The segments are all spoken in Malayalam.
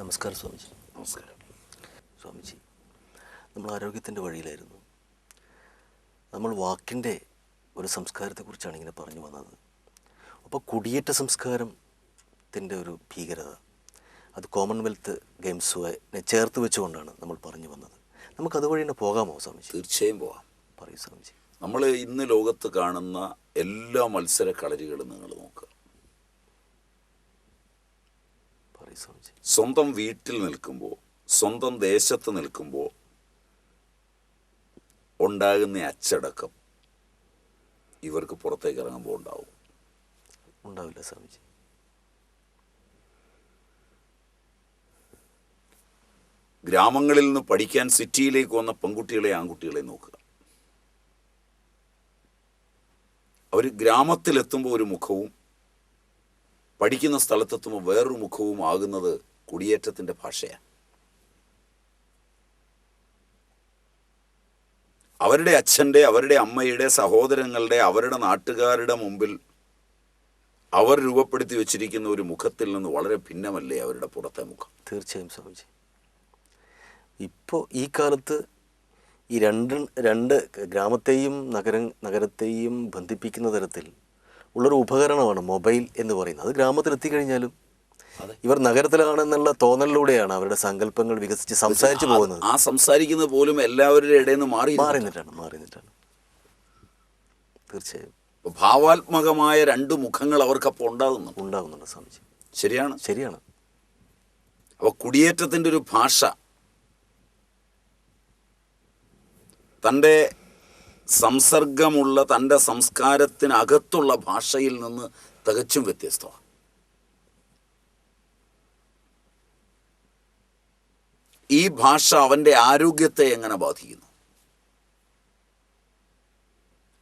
നമസ്കാരം സ്വാമിജി. നമസ്കാരം. സ്വാമിജി നമ്മൾ ആരോഗ്യത്തിന്റെ വഴിയിലായിരുന്നു. നമ്മൾ വാക്കിന്റെ ഒരു സംസ്കാരത്തെക്കുറിച്ചാണ് ഇങ്ങനെ പറഞ്ഞു വന്നത്. അപ്പോൾ കുടിയേറ്റ സംസ്കാരത്തിന്റെ ഒരു ഭീകരത അത് കോമൺവെൽത്ത് ഗെയിംസുമായി ചേർത്ത് വെച്ചുകൊണ്ടാണ് നമ്മൾ പറഞ്ഞു വന്നത്. നമുക്ക് അതുവഴി തന്നെ പോകാമോ സ്വാമിജി? തീർച്ചയായും പോകാം പറയൂ സ്വാമിജി. നമ്മൾ ഇന്ന് ലോകത്ത് കാണുന്ന എല്ലാ മത്സര കളരികളും നിങ്ങൾ നോക്കുക. സ്വാമിജി. സ്വന്തം വീട്ടിൽ നിൽക്കുമ്പോൾ സ്വന്തം ദേശത്ത് നിൽക്കുമ്പോൾ ഉണ്ടാകുന്ന അച്ചടക്കം ഇവർക്ക് പുറത്തേക്ക് ഇറങ്ങുമ്പോൾ ഉണ്ടാവും. ഉണ്ടാവില്ല സ്വാമിജി. ഗ്രാമങ്ങളിൽ നിന്ന് പഠിക്കാൻ സിറ്റിയിലേക്ക് വന്ന പെൺകുട്ടികളെ ആൺകുട്ടികളെ നോക്കുക. അവർ ഗ്രാമത്തിലെത്തുമ്പോൾ ഒരു മുഖവും പഠിക്കുന്ന സ്ഥലത്തെത്തുമ്പോൾ വേറൊരു മുഖവും ആകുന്നത് കുടിയേറ്റത്തിന്റെ ഭാഷയാണ് അവരുടെ അച്ഛന്റെ അവരുടെ അമ്മയുടെ സഹോദരങ്ങളുടെ അവരുടെ നാട്ടുകാരുടെ മുമ്പിൽ അവർ രൂപപ്പെടുത്തി വെച്ചിരിക്കുന്ന ഒരു മുഖത്തിൽ നിന്ന് വളരെ ഭിന്നമല്ലേ അവരുടെ പുറത്തെ മുഖം? തീർച്ചയായും സ്വാമിജി. ഇപ്പോൾ ഈ കാലത്ത് ഈ രണ്ട് രണ്ട് ഗ്രാമത്തെയും നഗര നഗരത്തെയും ബന്ധിപ്പിക്കുന്ന തരത്തിൽ ഉള്ളൊരു ഉപകരണമാണ് മൊബൈൽ എന്ന് പറയുന്നത്. അത് ഗ്രാമത്തിലെത്തിക്കഴിഞ്ഞാലും. ഇവർ നഗരത്തിലാണെന്നുള്ള തോന്നലിലൂടെയാണ് അവരുടെ സങ്കല്പങ്ങൾ വികസിച്ച് സംസാരിച്ചു പോകുന്നത്. ആ സംസാരിക്കുന്നത് പോലും എല്ലാവരുടെ ഇടയിൽ നിന്ന് മാറി മാറി നിന്നിട്ടാണ് മാറി നിന്നിട്ടാണ് തീർച്ചയായും ഭാവാത്മകമായ രണ്ട് മുഖങ്ങൾ അവർക്കപ്പോൾ ഉണ്ടാകുന്നു ഉണ്ടാകുന്നുണ്ട് സ്വാമിജി. ശരിയാണ്. ശരിയാണ്. അപ്പൊ കുടിയേറ്റത്തിന്റെ ഒരു ഭാഷ തന്റെ സംസർഗമുള്ള തന്റെ സംസ്കാരത്തിനകത്തുള്ള ഭാഷയിൽ നിന്ന് തികച്ചും വ്യത്യസ്തമാണ്. ഈ ഭാഷ അവന്റെ ആരോഗ്യത്തെ എങ്ങനെ ബാധിക്കുന്നു?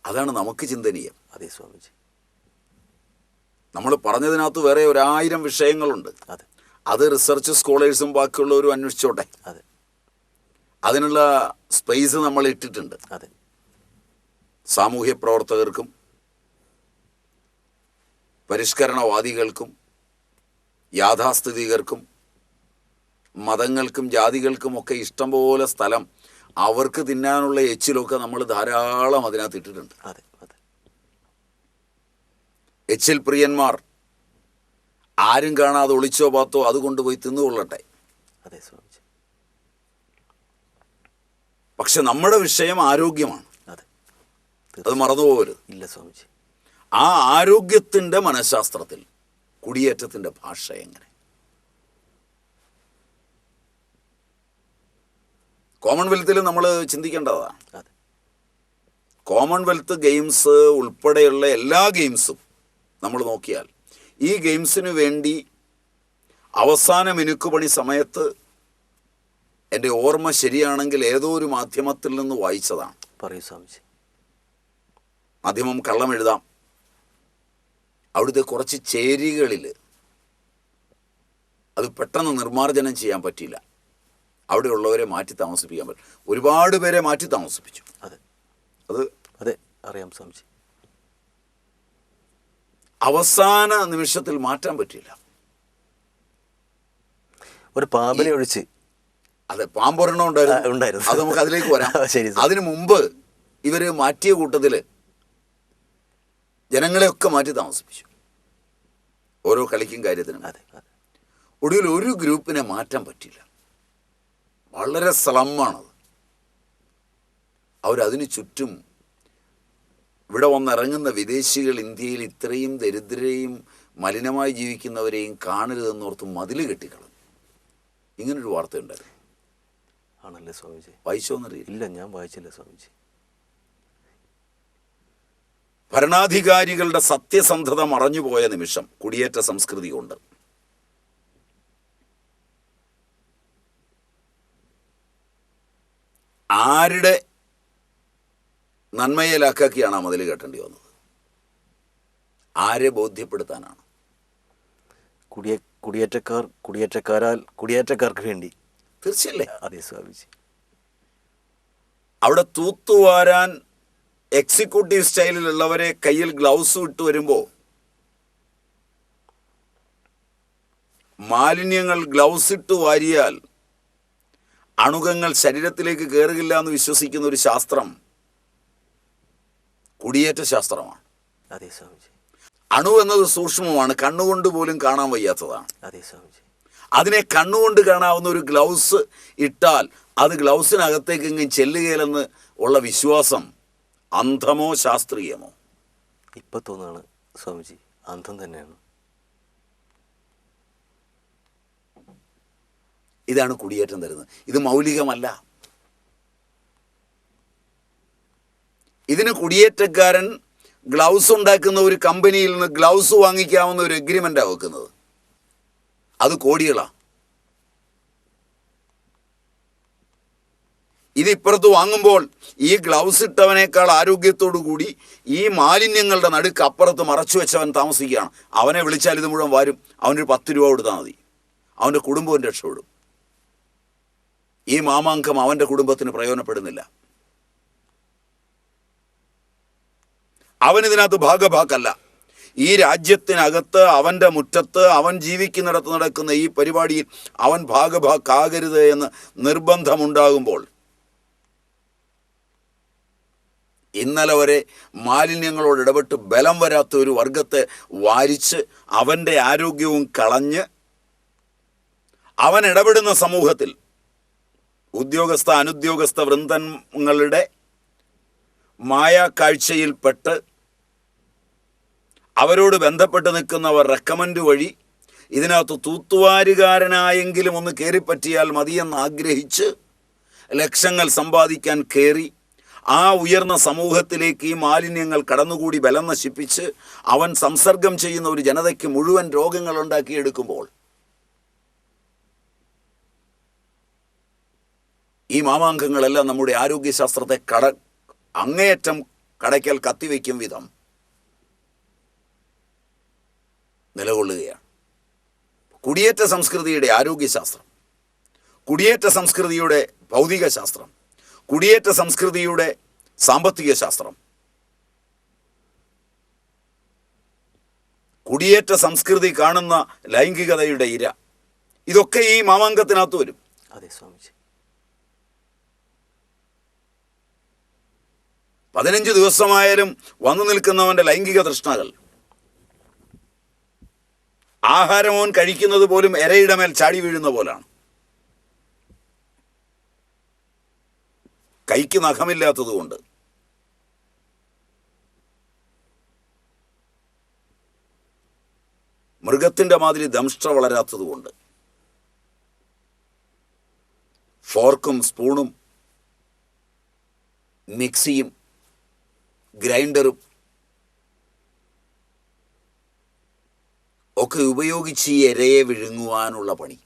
അതാണ് നമുക്ക് ചിന്തനീയം. അതെ സ്വാമിജി. നമ്മൾ പറഞ്ഞതിനകത്ത് വേറെ ഒരായിരം വിഷയങ്ങളുണ്ട്. അതെ. അത് റിസർച്ച് സ്കോളേഴ്സും ബാക്കിയുള്ളവരും അന്വേഷിച്ചോട്ടെ. അതെ. അതിനുള്ള സ്പേസ് നമ്മൾ ഇട്ടിട്ടുണ്ട്. അതെ. സാമൂഹ്യ പ്രവർത്തകർക്കും പരിഷ്കരണവാദികൾക്കും യാഥാസ്ഥിതികർക്കും മതങ്ങൾക്കും ജാതികൾക്കും ഒക്കെ ഇഷ്ടംപോലെ സ്ഥലം അവർക്ക് തിന്നാനുള്ള എച്ചിലൊക്കെ നമ്മൾ ധാരാളം അതിനകത്ത് ഇട്ടിട്ടുണ്ട്. എച്ചിൽ പ്രിയന്മാർ ആരും കാണാതെ ഒളിച്ചോ പാത്തോ അത് കൊണ്ടുപോയി തിന്നുകൊള്ളട്ടെ പക്ഷെ നമ്മുടെ വിഷയം ആരോഗ്യമാണ്. അതെ മറന്നുപോകരുത് ഇല്ല സ്വാമിജി. ആ ആരോഗ്യത്തിന്റെ മനഃശാസ്ത്രത്തിൽ കുടിയേറ്റത്തിന്റെ ഭാഷ എങ്ങനെ? കോമൺവെൽത്തിൽ നമ്മൾ ചിന്തിക്കേണ്ടതാണ് കോമൺവെൽത്ത് ഗെയിംസ് ഉൾപ്പെടെയുള്ള എല്ലാ ഗെയിംസും നമ്മൾ നോക്കിയാൽ ഈ ഗെയിംസിന് വേണ്ടി അവസാന മിനുക്കുപണി സമയത്ത് എന്റെ ഓർമ്മ ശരിയാണെങ്കിൽ ഏതോ ഒരു മാധ്യമത്തിൽ നിന്ന് വായിച്ചതാണ്. പറയൂ സ്വാമിജി. മാധ്യമം കള്ളം എഴുതാം. അവിടുത്തെ കുറച്ച് ചേരികളിൽ അത് പെട്ടെന്ന് നിർമ്മാർജനം ചെയ്യാൻ പറ്റിയില്ല. അവിടെയുള്ളവരെ മാറ്റി താമസിപ്പിക്കാൻ പറ്റും. ഒരുപാട് പേരെ മാറ്റി താമസിപ്പിച്ചു. അതെ. അത് അതെ അറിയാം സ്വാമിജി. അവസാന നിമിഷത്തിൽ മാറ്റാൻ പറ്റില്ല ഒരു പാമ്പിനെ ഒഴിച്ച്. അതെ പാമ്പൊരെണ്ണം ഉണ്ടായിരുന്നു. ഉണ്ടായിരുന്നു. അത് നമുക്ക് അതിലേക്ക് വരാം. ശരി, അതിനു മുമ്പ് ഇവർ മാറ്റിയ കൂട്ടത്തിൽ ജനങ്ങളെയൊക്കെ മാറ്റി താമസിപ്പിച്ചു. ഓരോ കളിക്കും കാര്യത്തിനും. അതെ ഒടുവിൽ ഒരു ഗ്രൂപ്പിനെ മാറ്റാൻ പറ്റില്ല വളരെ സ്ലമ്മാണത്. അവരതിനു ചുറ്റും ഇവിടെ വന്നിറങ്ങുന്ന വിദേശികൾ ഇന്ത്യയിൽ ഇത്രയും ദരിദ്രരെയും മലിനമായി ജീവിക്കുന്നവരെയും കാണരുതെന്നോർത്ത് മതിൽ കെട്ടിക്കളഞ്ഞു. ഇങ്ങനൊരു വാർത്തയുണ്ടായിരുന്നു ആണല്ലേ സ്വാമിജി? വായിച്ചോന്നറിയില്ല. ഇല്ല ഞാൻ വായിച്ചില്ല സ്വാമിജി. ഭരണാധികാരികളുടെ സത്യസന്ധത മറഞ്ഞുപോയ നിമിഷം കുടിയേറ്റ സംസ്കൃതി കൊണ്ട് ആരുടെ നന്മയെ ലാക്കാക്കിയാണ് ആ മതിൽ കെട്ടേണ്ടി വന്നത്? ആരെ ബോധ്യപ്പെടുത്താനാണ്? കുടിയേ കുടിയേറ്റക്കാർ കുടിയേറ്റക്കാരാൽ കുടിയേറ്റക്കാർക്ക് വേണ്ടി. തീർച്ചയല്ലേ? അതെ സ്വാമിജി. അവിടെ തൂത്തുവാരാൻ എക്സിക്യൂട്ടീവ് സ്റ്റൈലിലുള്ളവരെ കയ്യിൽ ഗ്ലൗസ് ഇട്ട് വരുമ്പോൾ മാലിന്യങ്ങൾ ഗ്ലൗസ് ഇട്ട് വാരിയാൽ അണുകങ്ങൾ ശരീരത്തിലേക്ക് കയറുകില്ല എന്ന് വിശ്വസിക്കുന്ന ഒരു ശാസ്ത്രം കുടിയേറ്റ ശാസ്ത്രമാണ്. അതെ സ്വാമിജി. അണു എന്നത് സൂക്ഷ്മമാണ്. കണ്ണുകൊണ്ട് പോലും കാണാൻ വയ്യാത്തതാണ്. അതെ സ്വാമിജി. അതിനെ കണ്ണുകൊണ്ട് കാണാവുന്ന ഒരു ഗ്ലൗസ് ഇട്ടാൽ അത് ഗ്ലൗസിനകത്തേക്ക് ഇങ്ങനെ ചെല്ലുകയില്ലെന്ന് ഉള്ള വിശ്വാസം അന്ധമോ ശാസ്ത്രീയമോ? ഇപ്പം തോന്നുകയാണ് സ്വാമിജി അന്ധം തന്നെയാണ്. ഇതാണ് കുടിയേറ്റം തരുന്നത്. ഇത് മൗലികമല്ല. ഇതിന് കുടിയേറ്റക്കാരൻ ഗ്ലൗസ് ഉണ്ടാക്കുന്ന ഒരു കമ്പനിയിൽ നിന്ന് ഗ്ലൗസ് വാങ്ങിക്കാവുന്ന ഒരു എഗ്രിമെന്റാണ് വെക്കുന്നത്. അത് കോടികളാണ് ഇത് ഇപ്പുറത്ത് വാങ്ങുമ്പോൾ ഈ ഗ്ലൗസ് ഇട്ടവനേക്കാൾ ആരോഗ്യത്തോടു കൂടി ഈ മാലിന്യങ്ങളുടെ നടുക്ക് അപ്പുറത്ത് മറച്ചു വെച്ചവൻ താമസിക്കുകയാണ്. അവനെ വിളിച്ചാൽ ഇത് മുഴുവൻ വരും. അവനൊരു പത്ത് രൂപ കൊടുത്താൽ മതി. അവന്റെ കുടുംബവും രക്ഷപ്പെടും. ഈ മാമാങ്കം അവന്റെ കുടുംബത്തിന് പ്രയോജനപ്പെടുന്നില്ല. അവൻ ഇതിനകത്ത് ഭാഗഭാക്കല്ല ഈ രാജ്യത്തിനകത്ത് അവന്റെ മുറ്റത്ത് അവൻ ജീവിക്കുന്നിടത്ത് നടക്കുന്ന ഈ പരിപാടിയിൽ അവൻ ഭാഗഭാക്കാകരുത് എന്ന് നിർബന്ധമുണ്ടാകുമ്പോൾ ഇന്നലെ വരെ മാലിന്യങ്ങളോട് ഇടപെട്ട് ബലം വരാത്ത ഒരു വർഗത്തെ വാരിച്ച് അവന്റെ ആരോഗ്യവും കളഞ്ഞ് അവൻ ഇടപെടുന്ന സമൂഹത്തിൽ ഉദ്യോഗസ്ഥ അനുദ്യോഗസ്ഥ വൃന്ദങ്ങളുടെ മായാക്കാഴ്ചയിൽപ്പെട്ട് അവരോട് ബന്ധപ്പെട്ട് നിൽക്കുന്നവർ റെക്കമെൻഡ് വഴി ഇതിനകത്ത് തൂത്തുവാരുകാരനായെങ്കിലും ഒന്ന് കയറിപ്പറ്റിയാൽ മതിയെന്ന് ആഗ്രഹിച്ച് ലക്ഷങ്ങൾ സമ്പാദിക്കാൻ കയറി ആ ഉയർന്ന സമൂഹത്തിലേക്ക് ഈ മാലിന്യങ്ങൾ കടന്നുകൂടി ബലം നശിപ്പിച്ച് അവൻ സംസർഗം ചെയ്യുന്ന ഒരു ജനതയ്ക്ക് മുഴുവൻ രോഗങ്ങൾ ഉണ്ടാക്കിയെടുക്കുമ്പോൾ ഈ മാമാങ്കങ്ങളെല്ലാം നമ്മുടെ ആരോഗ്യശാസ്ത്രത്തെ കട അങ്ങേയറ്റം കടയ്ക്കൽ കത്തിവെക്കും വിധം നിലകൊള്ളുകയാണ്. കുടിയേറ്റ സംസ്കൃതിയുടെ ആരോഗ്യശാസ്ത്രം കുടിയേറ്റ സംസ്കൃതിയുടെ ഭൗതിക ശാസ്ത്രം കുടിയേറ്റ സംസ്കൃതിയുടെ സാമ്പത്തിക ശാസ്ത്രം. കുടിയേറ്റ സംസ്കൃതി കാണുന്ന ലൈംഗികതയുടെ ഇര. ഇതൊക്കെ ഈ മാമാങ്കത്തിനകത്ത് വരും. അതെ സ്വാമിജി. പതിനഞ്ച് ദിവസമായാലും വന്നു നിൽക്കുന്നവന്റെ ലൈംഗിക തൃഷ്ണകൾ. ആഹാരമോൻ കഴിക്കുന്നത് പോലും എരയുടെ മേൽ ചാടി വീഴുന്ന പോലാണ്. കൈക്ക് നഖമില്ലാത്തതുകൊണ്ട് മൃഗത്തിന്റെ മാതിരി ദംഷ്ട്ര വളരാത്തതുകൊണ്ട് ഫോർക്കും സ്പൂണും മിക്സിയും ഗ്രൈൻഡറും ഒക്കെ ഉപയോഗിച്ച് ഈ എരയെ വിഴുങ്ങുവാനുള്ള പണി.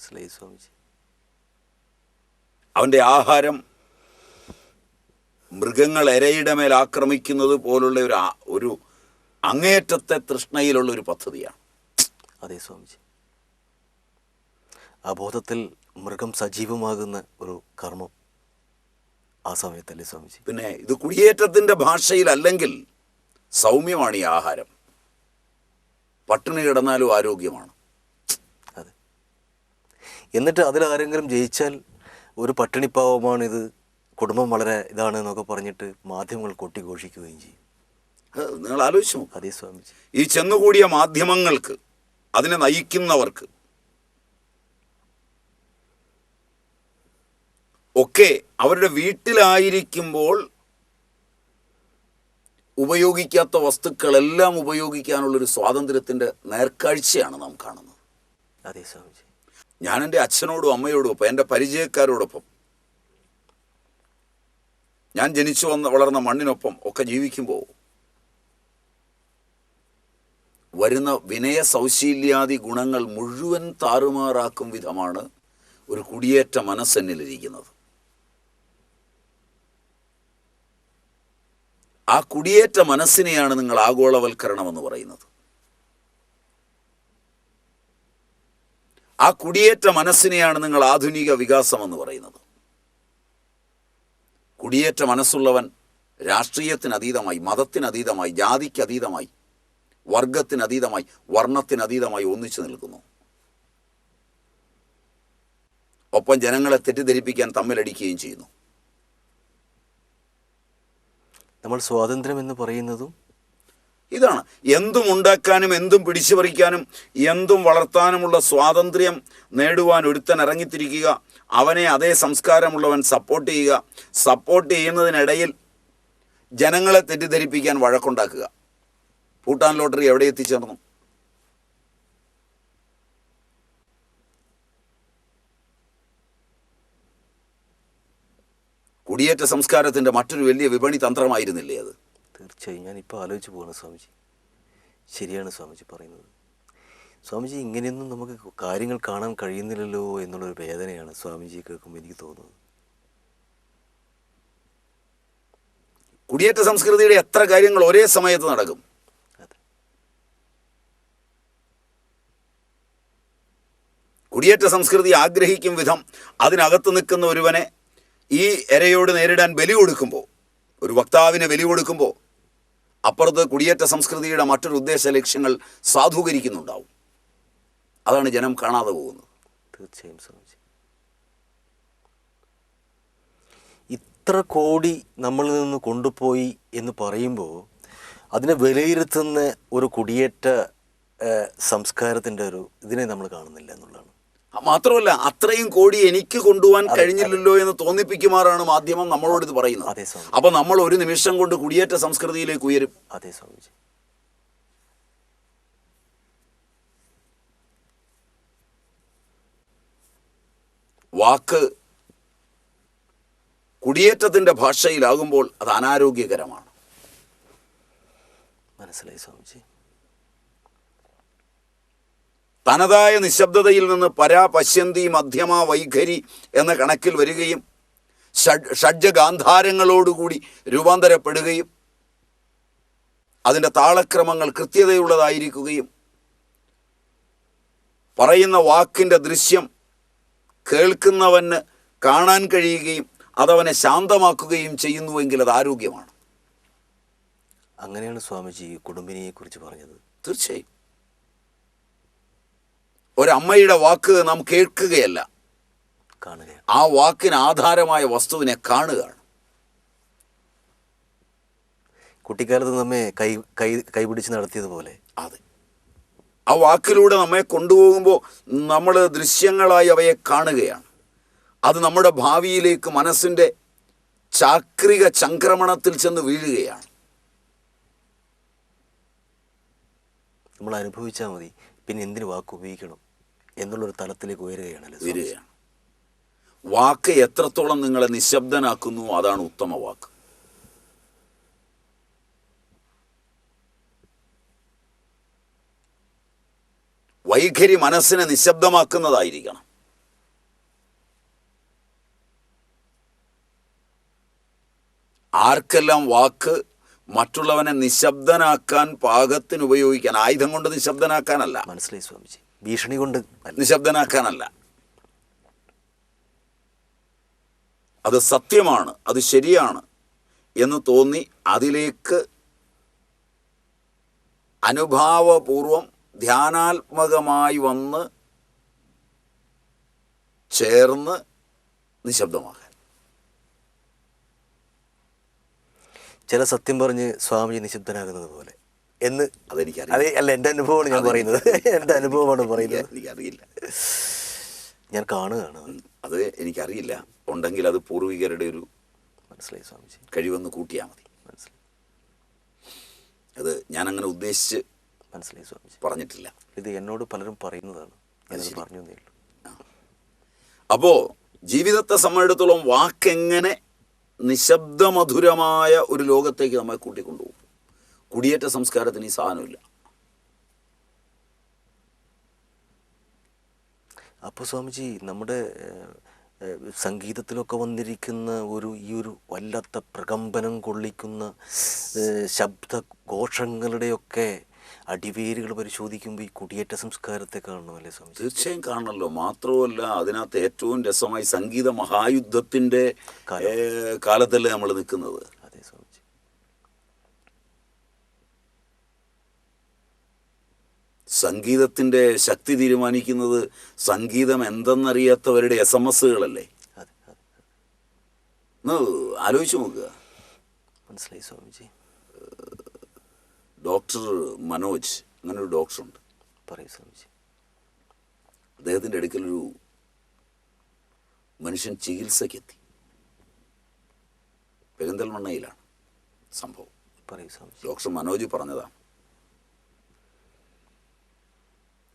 മനസ്സിലായി സ്വാമിജി. അവന്റെ ആഹാരം മൃഗങ്ങൾ എരയുടെ മേൽ ആക്രമിക്കുന്നത് പോലുള്ള ഒരു ഒരു അങ്ങേറ്റത്തെ തൃഷ്ണയിലുള്ള ഒരു പദ്ധതിയാണ്. അതെ സ്വാമിജി. ആ ബോധത്തിൽ മൃഗം സജീവമാകുന്ന ഒരു കർമ്മം ആ സമയത്തല്ലേ സ്വാമിജി? പിന്നെ ഇത് കുടിയേറ്റത്തിന്റെ ഭാഷയിലല്ലെങ്കിൽ സൗമ്യമാണ് ഈ ആഹാരം. പട്ടിണി കിടന്നാലും ആരോഗ്യമാണ്. എന്നിട്ട് അതിലാരെങ്കിലും ജയിച്ചാൽ ഒരു പട്ടിണിപ്പാവമാണിത്. കുടുംബം വളരെ ഇതാണ് എന്നൊക്കെ പറഞ്ഞിട്ട് മാധ്യമങ്ങൾ കൊട്ടിഘോഷിക്കുകയും ചെയ്യും. നിങ്ങൾ ആലോചിച്ചു അതേ സ്വാമി ഈ ചെന്നുകൂടിയ മാധ്യമങ്ങൾക്ക് അതിനെ നയിക്കുന്നവർക്ക് ഒക്കെ അവരുടെ വീട്ടിലായിരിക്കുമ്പോൾ ഉപയോഗിക്കാത്ത വസ്തുക്കളെല്ലാം ഉപയോഗിക്കാനുള്ളൊരു സ്വാതന്ത്ര്യത്തിന്റെ നേർക്കാഴ്ചയാണ് നാം കാണുന്നത്. അതേ സ്വാമിജി. ഞാൻ എന്റെ അച്ഛനോടും അമ്മയോടും ഒപ്പം എന്റെ പരിചയക്കാരോടൊപ്പം. ഞാൻ ജനിച്ചു വന്ന വളർന്ന മണ്ണിനൊപ്പം ഒക്കെ ജീവിക്കുമ്പോൾ വരുന്ന വിനയ സൗശീല്യാദി ഗുണങ്ങൾ മുഴുവൻ താറുമാറാക്കും വിധമാണ് ഒരു കുടിയേറ്റ മനസ്സെന്നിലിരിക്കുന്നത്. ആ കുടിയേറ്റ മനസ്സിനെയാണ് നിങ്ങൾ ആഗോളവൽക്കരണം എന്ന് പറയുന്നത്. ആ കുടിയേറ്റ മനസ്സിനെയാണ് നിങ്ങൾ ആധുനിക വികാസം എന്ന് പറയുന്നത്. കുടിയേറ്റ മനസ്സുള്ളവൻ രാഷ്ട്രീയത്തിനതീതമായി മതത്തിനതീതമായി ജാതിക്കതീതമായി വർഗത്തിനതീതമായി വർണത്തിനതീതമായി ഒന്നിച്ചു നിൽക്കുന്നു. ഒപ്പം ജനങ്ങളെ തെറ്റിദ്ധരിപ്പിക്കാൻ തമ്മിലടിക്കുകയും ചെയ്യുന്നു. നമ്മൾ സ്വാതന്ത്ര്യം എന്ന് പറയുന്നതും ഇതാണ്. എന്തും ഉണ്ടാക്കാനും എന്തും പിടിച്ചു പറിക്കാനും എന്തും വളർത്താനുമുള്ള സ്വാതന്ത്ര്യം നേടുവാൻ ഒരുത്തൻ ഇറങ്ങിത്തിരിക്കുക. അവനെ അതേ സംസ്കാരമുള്ളവൻ സപ്പോർട്ട് ചെയ്യുക. സപ്പോർട്ട് ചെയ്യുന്നതിനിടയിൽ ജനങ്ങളെ തെറ്റിദ്ധരിപ്പിക്കാൻ വഴക്കുണ്ടാക്കുക. ഭൂട്ടാൻ ലോട്ടറി എവിടെ എത്തിച്ചേർന്നു? കുടിയേറ്റ സംസ്കാരത്തിന്റെ മറ്റൊരു വലിയ വിപണി തന്ത്രമായിരുന്നില്ലേ അത്? തീർച്ചയായും ഞാൻ ഇപ്പോൾ ആലോചിച്ച് പോവാണ് സ്വാമിജി. ശരിയാണ് സ്വാമിജി പറയുന്നത്. സ്വാമിജി ഇങ്ങനെയൊന്നും നമുക്ക് കാര്യങ്ങൾ കാണാൻ കഴിയുന്നില്ലല്ലോ എന്നുള്ളൊരു വേദനയാണ് സ്വാമിജി കേൾക്കുമ്പോൾ എനിക്ക് തോന്നുന്നത്. കുടിയേറ്റ സംസ്കൃതിയുടെ എത്ര കാര്യങ്ങൾ ഒരേ സമയത്ത് നടക്കും? കുടിയേറ്റ സംസ്കൃതി ആഗ്രഹിക്കും വിധം അതിനകത്ത് നിൽക്കുന്ന ഒരുവനെ ഈ എരയോട് നേരിടാൻ ബലി കൊടുക്കുമ്പോൾ ഒരു വക്താവിനെ ബലി കൊടുക്കുമ്പോൾ അപ്പുറത്ത് കുടിയേറ്റ സംസ്കൃതിയുടെ മറ്റൊരു ഉദ്ദേശ ലക്ഷ്യങ്ങൾ സാധൂകരിക്കുന്നുണ്ടാവും. അതാണ് ജനം കാണാതെ പോകുന്നത്. തീർച്ചയായും സ്വാമിജി. ഇത്ര കോടി നമ്മളിൽ നിന്ന് കൊണ്ടുപോയി എന്ന് പറയുമ്പോൾ അതിനെ വിലയിരുത്തുന്ന ഒരു കുടിയേറ്റ സംസ്കാരത്തിന്റെ ഒരു ഇതിനെ നമ്മൾ കാണുന്നില്ല എന്നുള്ളതാണ്. മാത്രമല്ല അത്രയും കോടി എനിക്ക് കൊണ്ടുപോകാൻ കഴിഞ്ഞില്ലല്ലോ എന്ന് തോന്നിപ്പിക്കുമാറാണ് മാധ്യമം നമ്മളോട് ഇത് പറയുന്നത്. അപ്പൊ നമ്മൾ ഒരു നിമിഷം കൊണ്ട് കുടിയേറ്റ സംസ്കൃതിയിലേക്ക് ഉയരും. അതെ സ്വാമിജി. വാക്ക് കുടിയേറ്റത്തിന്റെ ഭാഷയിലാകുമ്പോൾ അത് അനാരോഗ്യകരമാണ്. മനസ്സിലായി സ്വാമിജി. തനതായ നിശബ്ദതയിൽ നിന്ന് പരാ പശ്യന്തി മധ്യമ വൈഖരി എന്ന കണക്കിൽ വരികയും ഷഡ് ഷഡ്ജഗാന്ധാരങ്ങളോടുകൂടി രൂപാന്തരപ്പെടുകയും അതിന്റെ താളക്രമങ്ങൾ കൃത്യതയുള്ളതായിരിക്കുകയും പറയുന്ന വാക്കിന്റെ ദൃശ്യം കേൾക്കുന്നവന് കാണാൻ കഴിയുകയും അതവനെ ശാന്തമാക്കുകയും ചെയ്യുന്നുവെങ്കിൽ അത് ആരോഗ്യമാണ്. അങ്ങനെയാണ് സ്വാമിജി കുടുംബിനിയെ കുറിച്ച് പറഞ്ഞത്. തീർച്ചയായും. ഒരമ്മയുടെ വാക്ക് നാം കേൾക്കുകയല്ല. ആ വാക്കിന് ആധാരമായ വസ്തുവിനെ കാണുകയാണ്. കുട്ടിക്കാലത്ത് നമ്മെ കൈ കൈ കൈപിടിച്ച് നടത്തിയതുപോലെ. അതെ. ആ വാക്കിലൂടെ നമ്മെ കൊണ്ടുപോകുമ്പോൾ നമ്മൾ ദൃശ്യങ്ങളായി അവയെ കാണുകയാണ്. അത് നമ്മുടെ ഭാവിയിലേക്ക് മനസ്സിന്റെ ചാക്രിക ചംക്രമണത്തിൽ ചെന്ന് വീഴുകയാണ്. നമ്മൾ അനുഭവിച്ചാൽ മതി. പിന്നെ എന്തിനു വാക്ക് ഉപയോഗിക്കണം? എന്നുള്ളൊരു തലത്തിലേക്ക് ഉയരുകയാണ്. വാക്ക് എത്രത്തോളം നിങ്ങളെ നിശബ്ദനാക്കുന്നു അതാണ് ഉത്തമ വാക്ക്. വൈഖരി മനസ്സിനെ നിശബ്ദമാക്കുന്നതായിരിക്കണം. ആർക്കെല്ലാം വാക്ക് മറ്റുള്ളവനെ നിശബ്ദനാക്കാൻ പാകത്തിന് ഉപയോഗിക്കാൻ ആയുധം കൊണ്ട് നിശബ്ദനാക്കാനല്ല. മനസ്സിലായി സ്വാമിജി. ഭീഷണി കൊണ്ട് നിശബ്ദനാക്കാനല്ല. അത് സത്യമാണ് അത് ശരിയാണ് എന്ന് തോന്നി അതിലേക്ക് അനുഭാവപൂർവം ധ്യാനാത്മകമായി വന്ന് ചേർന്ന് നിശബ്ദമാകാൻ ചില സത്യം പറഞ്ഞ് സ്വാമിജി നിശബ്ദനാകുന്നത് പോലെ. എന്ന് അതെനിക്കറിയാം അതെ അല്ല എന്റെ അനുഭവമാണ് ഞാൻ പറയുന്നത്. എന്റെ അനുഭവമാണ് പറയുന്നത്. എനിക്കറിയില്ല. ഞാൻ കാണുകയാണ് അത്. എനിക്കറിയില്ല. ഉണ്ടെങ്കിൽ അത് പൂർവികരുടെ ഒരു മനസ്സിലായി സ്വാമിജി. കഴിവെന്ന് കൂട്ടിയാൽ മതി. മനസ്സിലായി. അത് ഞാനങ്ങനെ ഉദ്ദേശിച്ച് മനസ്സിലായി സ്വാമിജി. പറഞ്ഞിട്ടില്ല. ഇത് എന്നോട് പലരും പറയുന്നതാണ്. ഞാനത് പറഞ്ഞു എന്നേ ഉള്ളൂ. അപ്പോൾ ജീവിതത്തെ സംബന്ധിച്ചിടത്തോളം വാക്കെങ്ങനെ നിശബ്ദമധുരമായ ഒരു ലോകത്തേക്ക് നമ്മെ കൂട്ടിക്കൊണ്ടുപോകും? കുടിയേറ്റ സംസ്കാരത്തിന് ഈ സാധനമില്ല. അപ്പോൾ സ്വാമിജി നമ്മുടെ സംഗീതത്തിലൊക്കെ വന്നിരിക്കുന്ന ഒരു ഈ ഒരു വല്ലാത്ത പ്രകമ്പനം കൊള്ളിക്കുന്ന ശബ്ദ ഘോഷങ്ങളുടെയൊക്കെ അടിവേരുകൾ പരിശോധിക്കുമ്പോൾ ഈ കുടിയേറ്റ സംസ്കാരത്തെ കാണണമല്ലേ സ്വാമി തീർച്ചയായും കാണണമല്ലോ മാത്രമല്ല അതിനകത്ത് ഏറ്റവും രസമായി സംഗീത മഹായുദ്ധത്തിന്റെ കാലത്തല്ലേ നമ്മൾ നിൽക്കുന്നത് അതെ സ്വാമിജി സംഗീതത്തിന്റെ ശക്തി തീരുമാനിക്കുന്നത് സംഗീതം എന്തെന്നറിയാത്തവരുടെ എസ് എം എസ്സുകളല്ലേ ആലോചിച്ച് നോക്കുക. മനസ്സിലായി സ്വാമിജി. ഡോക്ടർ മനോജ് അങ്ങനെ ഒരു ഡോക്ടറുണ്ട്. പറയൂ സ്വാമിജി. അദ്ദേഹത്തിന്റെ അടുക്കലൊരു മനുഷ്യൻ ചികിത്സയ്ക്കെത്തി. പെരിന്തൽമണ്ണയിലാണ് സംഭവം. പറയൂ സ്വാമിജി. ഡോക്ടർ മനോജ് പറഞ്ഞതാണ്.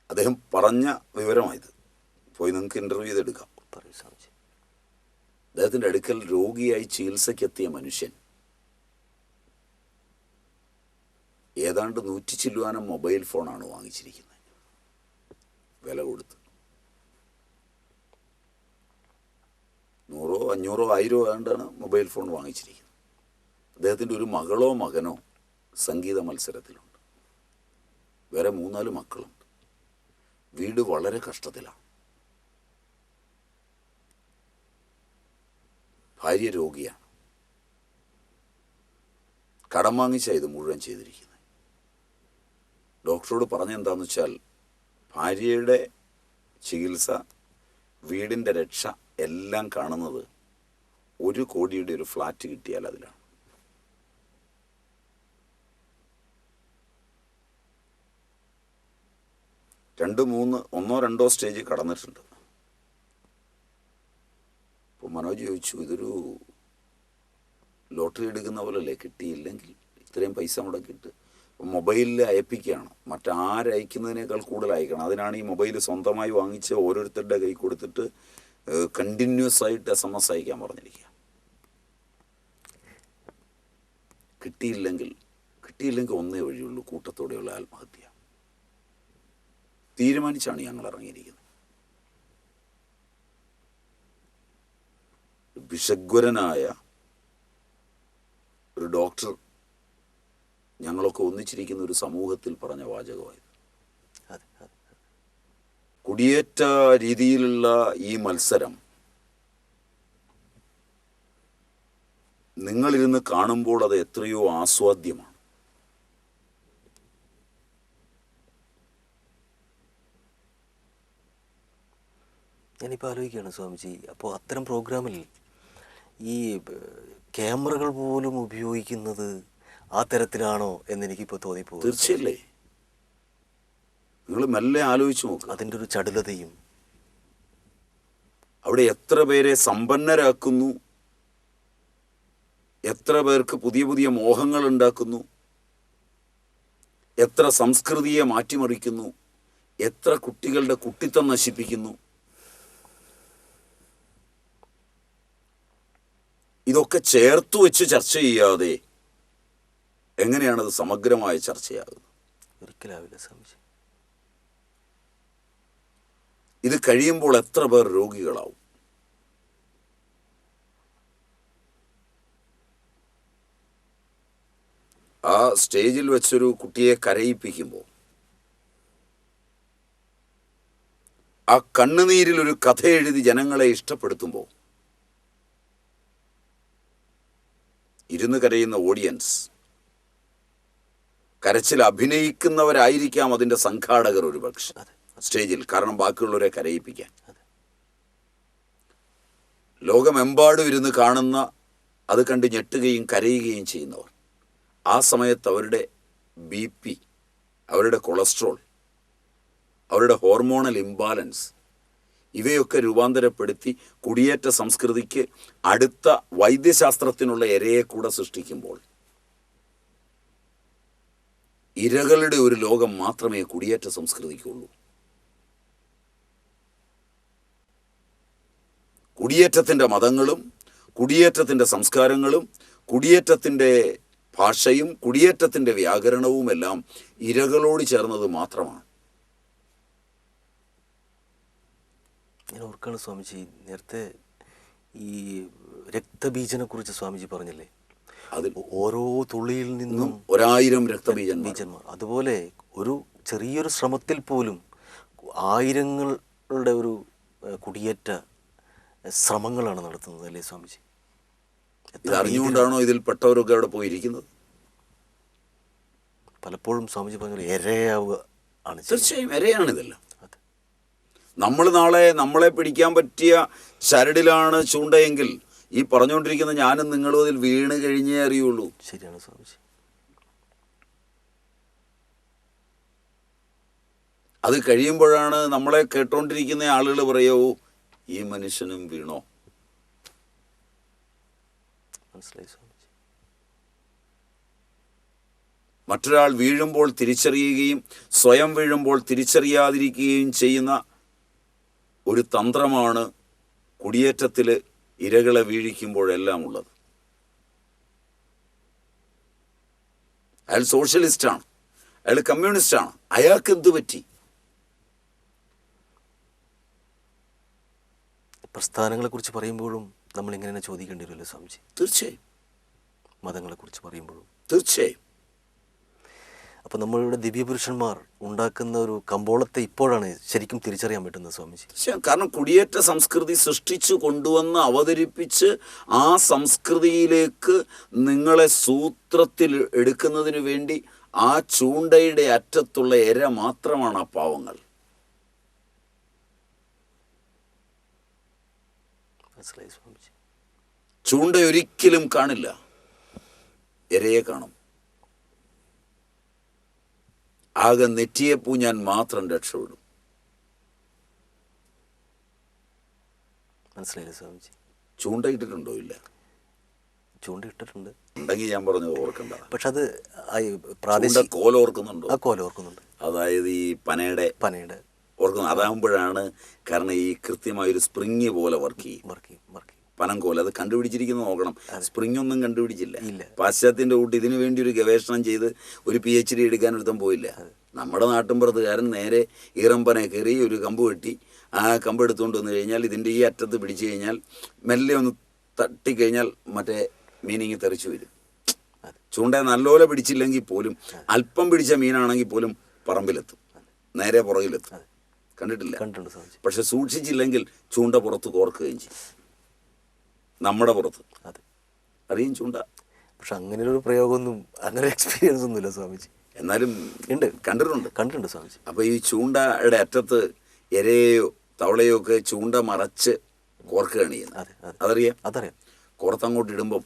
അദ്ദേഹം പറഞ്ഞ വിവരമായത്. പോയി നിങ്ങൾക്ക് ഇന്റർവ്യൂ ചെയ്തെടുക്കാം. അദ്ദേഹത്തിന്റെ അടുക്കൽ രോഗിയായി ചികിത്സയ്ക്കെത്തിയ മനുഷ്യൻ. ഏതാണ്ട് നൂറ്റി ചില്ലുവാനം മൊബൈൽ ഫോണാണ് വാങ്ങിച്ചിരിക്കുന്നത്. വില കൊടുത്ത്. നൂറോ അഞ്ഞൂറോ ആയിരോ ആണ്ടാണ് മൊബൈൽ ഫോൺ വാങ്ങിച്ചിരിക്കുന്നത്. അദ്ദേഹത്തിന്റെ ഒരു മകളോ മകനോ സംഗീത മത്സരത്തിലുണ്ട്. വേറെ മൂന്നാൽ മക്കളുണ്ട് വീട് വളരെ കഷ്ടത്തിലാണ് ഭാര്യ രോഗിയാണ് കടം വാങ്ങിച്ച ഇത് മുഴുവൻ ചെയ്തിരിക്കുന്നത് ഡോക്ടറോട് പറഞ്ഞെന്താന്ന് വെച്ചാൽ ഭാര്യയുടെ ചികിത്സ വീടിന്റെ രക്ഷ എല്ലാം കാണുന്നത് ഒരു കോടിയുടെ ഒരു ഫ്ലാറ്റ് കിട്ടിയാൽ അതിലാണ്. രണ്ട് മൂന്ന് ഒന്നോ രണ്ടോ സ്റ്റേജ് കടന്നിട്ടുണ്ട്. അപ്പോൾ മനോജ് ചോദിച്ചു ഇതൊരു ലോട്ടറി എടുക്കുന്ന പോലല്ലേ? കിട്ടിയില്ലെങ്കിൽ ഇത്രയും പൈസ മുടക്കിയിട്ട് മൊബൈലിൽ അയപ്പിക്കുകയാണ്. മറ്റാരയക്കുന്നതിനേക്കാൾ കൂടുതൽ അയക്കണം. അതിനാണ് ഈ മൊബൈൽ സ്വന്തമായി വാങ്ങിച്ച് ഓരോരുത്തരുടെ കൈ കൊടുത്തിട്ട് കണ്ടിന്യൂസ് ആയിട്ട് എസ് എം എസ് അയക്കാൻ പറഞ്ഞിരിക്കുക കിട്ടിയില്ലെങ്കിൽ കിട്ടിയില്ലെങ്കിൽ ഒന്നേ വഴിയുള്ളൂ കൂട്ടത്തോടെയുള്ള ആത്മഹത്യ. തീരുമാനിച്ചാണ് ഞങ്ങൾ ഇറങ്ങിയിരിക്കുന്നത്. വിഷഗ്വരനായ ഒരു ഡോക്ടർ ഞങ്ങളൊക്കെ ഒന്നിച്ചിരിക്കുന്ന ഒരു സമൂഹത്തിൽ പറഞ്ഞ വാചകമായത്. കുടിയേറ്റ രീതിയിലുള്ള ഈ മത്സരം നിങ്ങളിരുന്ന് കാണുമ്പോൾ അത് എത്രയോ ആസ്വാദ്യമാണ്. ഞാനിപ്പോൾ ആലോചിക്കുകയാണ് സ്വാമിജി അപ്പോൾ അത്തരം പ്രോഗ്രാമിൽ ഈ ക്യാമറകൾ പോലും ഉപയോഗിക്കുന്നത് ആ തരത്തിലാണോ എന്നെനിക്കിപ്പോൾ തോന്നിപ്പോ തീർച്ചയല്ലേ നിങ്ങൾ മെല്ലെ ആലോചിച്ചു നോക്കുക അതിന്റെ ഒരു ചടുലതയും അവിടെ എത്ര പേരെ സമ്പന്നരാക്കുന്നു എത്ര പേർക്ക് പുതിയ പുതിയ മോഹങ്ങൾ ഉണ്ടാക്കുന്നു എത്ര സംസ്കൃതിയെ മാറ്റിമറിക്കുന്നു എത്ര കുട്ടികളുടെ കുട്ടിത്തം നശിപ്പിക്കുന്നു ഇതൊക്കെ ചേർത്ത് വെച്ച് ചർച്ച ചെയ്യാതെ എങ്ങനെയാണത് സമഗ്രമായ ചർച്ചയാകുന്നത് ഒരിക്കലാവില്ല ഇത് കഴിയുമ്പോൾ എത്ര പേർ രോഗികളാവും? ആ സ്റ്റേജിൽ വെച്ചൊരു കുട്ടിയെ കരയിപ്പിക്കുമ്പോൾ ആ കണ്ണുനീരിൽ ഒരു കഥ എഴുതി ജനങ്ങളെ ഇഷ്ടപ്പെടുത്തുമ്പോൾ ഇരുന്ന് കരയുന്ന ഓഡിയൻസ് കരച്ചിൽ അഭിനയിക്കുന്നവരായിരിക്കാം അതിന്റെ സംഘാടകർ ഒരു പക്ഷെ സ്റ്റേജിൽ കാരണം ബാക്കിയുള്ളവരെ കരയിപ്പിക്കാൻ. ലോകമെമ്പാടും ഇരുന്ന് കാണുന്ന അത് കണ്ട് ഞെട്ടുകയും കരയുകയും ചെയ്യുന്നവർ. ആ സമയത്ത് അവരുടെ ബി പി അവരുടെ കൊളസ്ട്രോൾ അവരുടെ ഹോർമോണൽ ഇംബാലൻസ് ഇവയൊക്കെ രൂപാന്തരപ്പെടുത്തി കുടിയേറ്റ സംസ്കൃതിക്ക് അടുത്ത വൈദ്യശാസ്ത്രത്തിനുള്ള ഇരയെ കൂടെ സൃഷ്ടിക്കുമ്പോൾ ഇരകളുടെ ഒരു ലോകം മാത്രമേ കുടിയേറ്റ സംസ്കൃതിക്കുള്ളൂ. കുടിയേറ്റത്തിന്റെ മതങ്ങളും കുടിയേറ്റത്തിന്റെ സംസ്കാരങ്ങളും കുടിയേറ്റത്തിന്റെ ഭാഷയും കുടിയേറ്റത്തിന്റെ വ്യാകരണവും എല്ലാം ഇരകളോട് ചേർന്നത് മാത്രമാണ്. ഞാൻ ഓർക്കാണ് സ്വാമിജി നേരത്തെ ഈ രക്തബീജനെ കുറിച്ച് സ്വാമിജി പറഞ്ഞില്ലേ? അതിൽ ഓരോ തുള്ളിയിൽ നിന്നും ഒരായിരം രക്തബീജൻ ബീജന്മാർ. അതുപോലെ ഒരു ചെറിയൊരു ശ്രമത്തിൽ പോലും ആയിരങ്ങളുടെ ഒരു കുടിയേറ്റ ശ്രമങ്ങളാണ് നടത്തുന്നത് അല്ലേ സ്വാമിജി? ഇത് അറിഞ്ഞുകൊണ്ടാണോ ഇതിൽ പെട്ടവരൊക്കെ അവിടെ പോയിരിക്കുന്നത്? പലപ്പോഴും സ്വാമിജി പറഞ്ഞ ഇരയാവുക ആണ്. തീർച്ചയായും ഇരയാണിതെല്ലാം അതെ നമ്മൾ നാളെ നമ്മളെ പിടിക്കാൻ പറ്റിയ ചരടിലാണ് ചൂണ്ടയെങ്കിൽ ഈ പറഞ്ഞുകൊണ്ടിരിക്കുന്ന ഞാനും നിങ്ങളും അതിൽ വീണ് കഴിഞ്ഞേ അറിയുള്ളൂ. ശരിയാണ് സ്വാമിജി. അത് കഴിയുമ്പോഴാണ് നമ്മളെ കേട്ടോണ്ടിരിക്കുന്ന ആളുകൾ പറയോ ഈ മനുഷ്യനും വീണോ? മനസ്സിലായി സ്വാമിജി. മറ്റൊരാൾ വീഴുമ്പോൾ തിരിച്ചറിയുകയും സ്വയം വീഴുമ്പോൾ തിരിച്ചറിയാതിരിക്കുകയും ചെയ്യുന്ന ഒരു തന്ത്രമാണ് കുടിയേറ്റത്തിൽ ഇരകളെ വീഴിക്കുമ്പോഴെല്ലാം ഉള്ളത്. അയാൾ സോഷ്യലിസ്റ്റാണ്. അയാൾ കമ്മ്യൂണിസ്റ്റാണ്. അയാൾക്ക് എന്ത് പറ്റി? പ്രസ്ഥാനങ്ങളെ കുറിച്ച് പറയുമ്പോഴും നമ്മൾ ഇങ്ങനെ ചോദിക്കേണ്ടി വരുമല്ലോ സ്വാമിജി? തീർച്ചയായും. മതങ്ങളെ കുറിച്ച് പറയുമ്പോഴും. തീർച്ചയായും. അപ്പോൾ നമ്മളുടെ ദിവ്യപുരുഷന്മാർ ഉണ്ടാക്കുന്ന ഒരു കമ്പോളത്തെ ഇപ്പോഴാണ് ശരിക്കും തിരിച്ചറിയാൻ പറ്റുന്നത് സ്വാമിജി. തീർച്ചയായും. കാരണം കുടിയേറ്റ സംസ്കൃതി സൃഷ്ടിച്ചു കൊണ്ടുവന്ന് അവതരിപ്പിച്ച് ആ സംസ്കൃതിയിലേക്ക് നിങ്ങളെ സൂത്രത്തിൽ എടുക്കുന്നതിന് വേണ്ടി ആ ചൂണ്ടയുടെ അറ്റത്തുള്ള എര മാത്രമാണ് ആ പാവങ്ങൾ. ചൂണ്ട ഒരിക്കലും കാണില്ല. എരയെ കാണും. ആകെ നെറ്റിയെപ്പൂ ഞാൻ മാത്രം രക്ഷപ്പെടും. മനസ്സിലായില്ലേ സ്വാമിജി? ചൂണ്ടയിട്ടിട്ടുണ്ടോ ഇല്ല? ചൂണ്ടിട്ടിട്ടുണ്ട് ഉണ്ടെങ്കിൽ ഞാൻ പറഞ്ഞത് ഓർക്കണ്ട. പക്ഷെ അത് പ്രാദേശിക കോല ഓർക്കുന്നുണ്ടോ? ആ കോല ഓർക്കുന്നുണ്ട്. അതായത് ഈ പനയുടെ പനയുടെ. ഓർക്കുന്നു അതാകുമ്പോഴാണ് കാരണം ഈ കൃത്യമായ ഒരു സ്പ്രിങ് പോലെ വർക്ക് ചെയ്യും. വർക്ക് ചെയ്യും വർക്ക് ചെയ്യും പനം കോല. അത് കണ്ടുപിടിച്ചിരിക്കുന്ന നോക്കണം. സ്പ്രിംഗ് ഒന്നും കണ്ടുപിടിച്ചില്ല. പാശ്ചാത്യന്റെ കൂട്ടി ഇതിനു വേണ്ടി ഒരു ഗവേഷണം ചെയ്ത് ഒരു പി എച്ച് ഡി എടുക്കാൻ ഒരുത്തം പോയില്ല നമ്മുടെ നാട്ടിൻപുറത്തുകാരൻ നേരെ ഈറമ്പനെ കയറി ഒരു കമ്പ് വെട്ടി. ആ കമ്പ് എടുത്തുകൊണ്ട് വന്നു കഴിഞ്ഞാൽ ഇതിന്റെ ഈ അറ്റത്ത് പിടിച്ചു കഴിഞ്ഞാൽ മെല്ലെ ഒന്ന് തട്ടിക്കഴിഞ്ഞാൽ മറ്റേ മീനിങ് തെറിച്ചു വരും. ചൂണ്ട നല്ലപോലെ പിടിച്ചില്ലെങ്കിൽ പോലും അല്പം പിടിച്ച മീനാണെങ്കിൽ പോലും പറമ്പിലെത്തും. നേരെ പുറകിലെത്തും. കണ്ടിട്ടില്ല? കണ്ടിട്ടുണ്ട് പക്ഷെ സൂക്ഷിച്ചില്ലെങ്കിൽ ചൂണ്ട പുറത്ത് കോർക്കുകയും ചെയ്യും. നമ്മുടെ പുറത്ത്. അതെ. അറിയും ചൂണ്ട. പക്ഷെ അങ്ങനെ ഒരു പ്രയോഗമൊന്നും അങ്ങനെ എക്സ്പീരിയൻസ് ഒന്നുമില്ല സ്വാമിജി. എന്നാലും ഉണ്ട്. കണ്ടിട്ടുണ്ട്. കണ്ടിട്ടുണ്ട് സ്വാമിജി. അപ്പോൾ ഈ ചൂണ്ടയുടെ അറ്റത്ത് ഇരയോ തവളയോ ഒക്കെ ചൂണ്ട മറച്ച് കോർക്കുകയാണ് ചെയ്യുന്നത് അതെ അതെ. അതറിയാം? അതറിയാം. കോർത്തങ്ങോട്ട് ഇടുമ്പം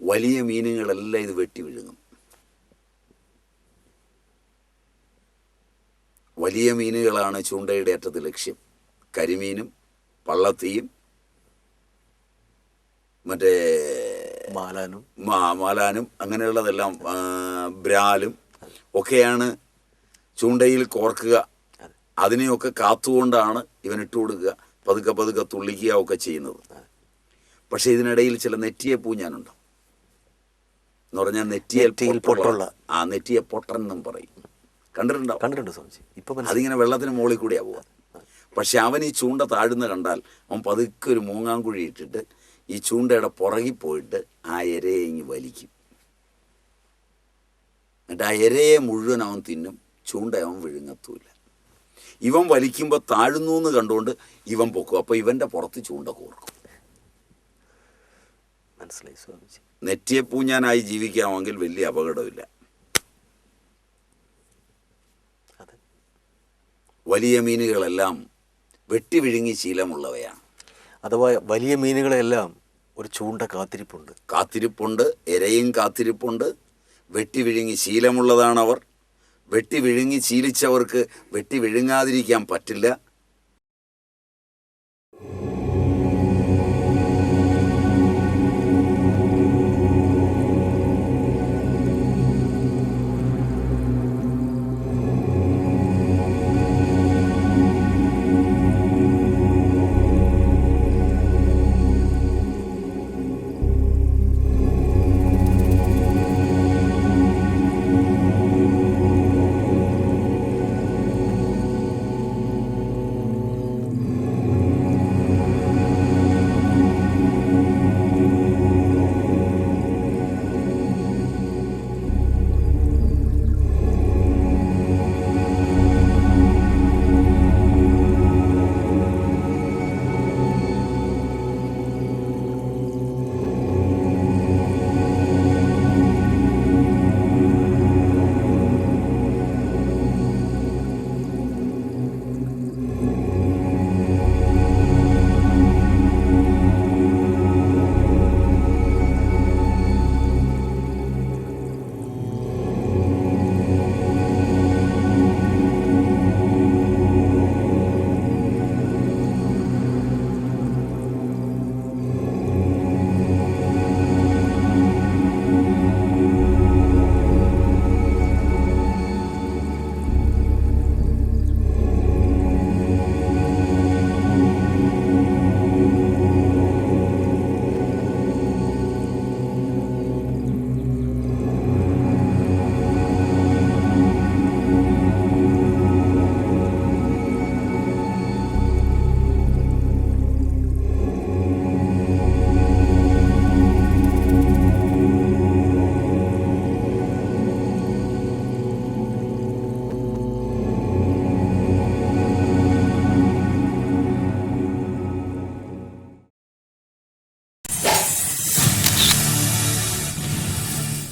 വലിയ മീനുകളെല്ലാം ഇത് വെട്ടി വിഴുങ്ങും. വലിയ മീനുകളാണ് ചൂണ്ടയുടെ അറ്റത്ത് ലക്ഷ്യം. കരിമീനും പള്ളത്തിയും മറ്റേ മാലാനും. മാ- മാലാനും അങ്ങനെയുള്ളതെല്ലാം ബ്രാലും ഒക്കെയാണ് ചൂണ്ടയിൽ കോർക്കുക. അതെ. അതിനെയൊക്കെ കാത്തുകൊണ്ടാണ് ഇവൻ ഇട്ടു കൊടുക്കുക. പതുക്കെ പതുക്കെ തുള്ളിക്കുക ഒക്കെ ചെയ്യുന്നത്. പക്ഷെ ഇതിനിടയിൽ ചില നെറ്റിയെ പൂഞ്ഞാനുണ്ട്? എന്ന് പറഞ്ഞാൽ നെറ്റിയെ നെറ്റിയിൽ പൊട്ടുള്ള. ആ നെറ്റിയെ പൊട്ടൻ എന്നും പറയും. കണ്ടിട്ടുണ്ടോ? കണ്ടിട്ടുണ്ട് സ്വാമിജി. ഇപ്പൊ അതിങ്ങനെ വെള്ളത്തിന് മുകളിൽ കൂടിയാ പോവാ പക്ഷെ അവൻ ഈ ചൂണ്ട താഴ്ന്നു കണ്ടാൽ അവൻ പതുക്കെ ഒരു മൂങ്ങാങ്കുഴി ഇട്ടിട്ട് ഈ ചൂണ്ടയുടെ പുറകിൽ പോയിട്ട് ആ ഇരയെ ഇങ്ങ് വലിക്കും. എന്നിട്ട് ആ ഇരയെ മുഴുവൻ അവൻ തിന്നും ചൂണ്ട അവൻ വിഴുങ്ങത്തൂല ഇവൻ വലിക്കുമ്പോൾ താഴുന്നു എന്ന് കണ്ടുകൊണ്ട് ഇവൻ പൊക്കും. അപ്പോൾ ഇവന്റെ പുറത്ത് ചൂണ്ട കോർക്കും. മനസ്സിലായി സ്വാമിജി. നെറ്റിയെപ്പൂഞ്ഞാനായി ജീവിക്കാമെങ്കിൽ വലിയ അപകടമില്ല. വലിയ മീനുകളെല്ലാം വെട്ടി വിഴുങ്ങി ശീലമുള്ളവയാണ്. അഥവാ വലിയ മീനുകളെല്ലാം ഒരു ചൂണ്ട കാത്തിരിപ്പുണ്ട്. കാത്തിരിപ്പുണ്ട് ഇരയും കാത്തിരിപ്പുണ്ട്. വെട്ടി വിഴുങ്ങി ശീലമുള്ളതാണവർ. വെട്ടി വിഴുങ്ങി ശീലിച്ചവർക്ക് വെട്ടി വിഴുങ്ങാതിരിക്കാൻ പറ്റില്ല.